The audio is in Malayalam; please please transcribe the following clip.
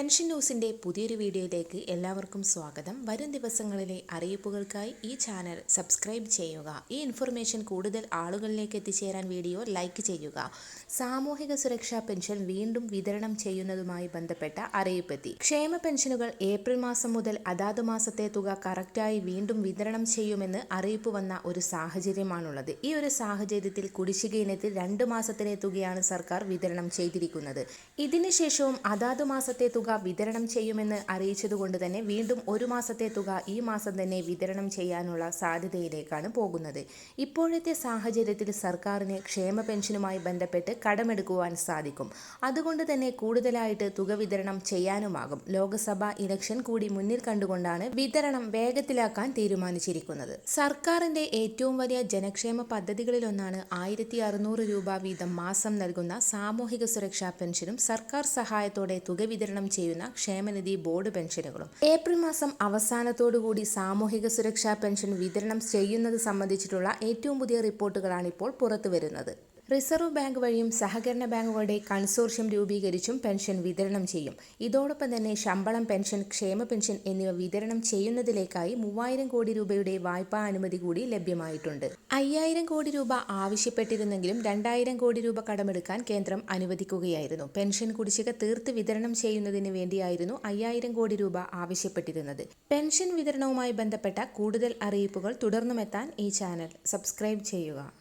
പെൻഷൻ ന്യൂസിന്റെ പുതിയൊരു വീഡിയോയിലേക്ക് എല്ലാവർക്കും സ്വാഗതം. വരും ദിവസങ്ങളിലെ അറിയിപ്പുകൾക്കായി ഈ ചാനൽ സബ്സ്ക്രൈബ് ചെയ്യുക. ഈ ഇൻഫർമേഷൻ കൂടുതൽ ആളുകളിലേക്ക് എത്തിച്ചേരാൻ വീഡിയോ ലൈക്ക് ചെയ്യുക. സാമൂഹിക സുരക്ഷാ പെൻഷൻ വീണ്ടും വിതരണം ചെയ്യുന്നതുമായി ബന്ധപ്പെട്ട അറിയിപ്പെത്തി. ക്ഷേമ പെൻഷനുകൾ ഏപ്രിൽ മാസം മുതൽ അതാത് മാസത്തെ തുക കറക്റ്റായി വീണ്ടും വിതരണം ചെയ്യുമെന്ന് അറിയിപ്പ് വന്ന ഒരു സാഹചര്യമാണുള്ളത്. ഈ ഒരു സാഹചര്യത്തിൽ കുടിശ്ശിക ഇനത്തിൽ രണ്ട് മാസത്തിലെ തുകയാണ് സർക്കാർ വിതരണം ചെയ്തിരിക്കുന്നത്. ഇതിനുശേഷവും അതാത് മാസത്തെ തുക വിതരണം ചെയ്യുമെന്ന് അറിയിച്ചതുകൊണ്ട് തന്നെ വീണ്ടും ഒരു മാസത്തെ തുക ഈ മാസം തന്നെ വിതരണം ചെയ്യാനുള്ള സാധ്യതയിലേക്കാണ് പോകുന്നത്. ഇപ്പോഴത്തെ സാഹചര്യത്തിൽ സർക്കാരിന് ക്ഷേമ പെൻഷനുമായി ബന്ധപ്പെട്ട് കടമെടുക്കുവാൻ സാധിക്കും. അതുകൊണ്ട് തന്നെ കൂടുതലായിട്ട് തുക വിതരണം ചെയ്യാനുമാകും. ലോക്സഭാ ഇലക്ഷൻ കൂടി മുന്നിൽ കണ്ടുകൊണ്ടാണ് വിതരണം വേഗത്തിലാക്കാൻ തീരുമാനിച്ചിരിക്കുന്നത്. സർക്കാരിന്റെ ഏറ്റവും വലിയ ജനക്ഷേമ പദ്ധതികളിലൊന്നാണ് ആയിരത്തി അറുന്നൂറ് രൂപ വീതം മാസം നൽകുന്ന സാമൂഹിക സുരക്ഷാ പെൻഷനും സർക്കാർ സഹായത്തോടെ തുക വിതരണം ചെയ്യുന്ന ക്ഷേമനിധി ബോർഡ് പെൻഷനുകളും. ഏപ്രിൽ മാസം അവസാനത്തോടുകൂടി സാമൂഹിക സുരക്ഷാ പെൻഷൻ വിതരണം ചെയ്യുന്നത് സംബന്ധിച്ചിട്ടുള്ള ഏറ്റവും പുതിയ റിപ്പോർട്ടുകളാണ് ഇപ്പോൾ പുറത്തുവരുന്നത്. റിസർവ് ബാങ്ക് വഴിയും സഹകരണ ബാങ്കുകളുടെ കൺസോർഷ്യം രൂപീകരിച്ചും പെൻഷൻ വിതരണം ചെയ്യും. ഇതോടൊപ്പം തന്നെ ശമ്പളം പെൻഷൻ ക്ഷേമ പെൻഷൻ എന്നിവ വിതരണം ചെയ്യുന്നതിലേക്കായി മൂവായിരം കോടി രൂപയുടെ വായ്പാ അനുമതി കൂടി ലഭ്യമായിട്ടുണ്ട്. അയ്യായിരം കോടി രൂപ ആവശ്യപ്പെട്ടിരുന്നെങ്കിലും രണ്ടായിരം കോടി രൂപ കടമെടുക്കാൻ കേന്ദ്രം അനുവദിക്കുകയായിരുന്നു. പെൻഷൻ കുടിശ്ശിക തീർത്ത് വിതരണം ചെയ്യുന്നതിന് വേണ്ടിയായിരുന്നു അയ്യായിരം കോടി രൂപ ആവശ്യപ്പെട്ടിരുന്നത്. പെൻഷൻ വിതരണവുമായി ബന്ധപ്പെട്ട കൂടുതൽ അറിയിപ്പുകൾ തുടർന്നുമെത്താൻ ഈ ചാനൽ സബ്സ്ക്രൈബ് ചെയ്യുക.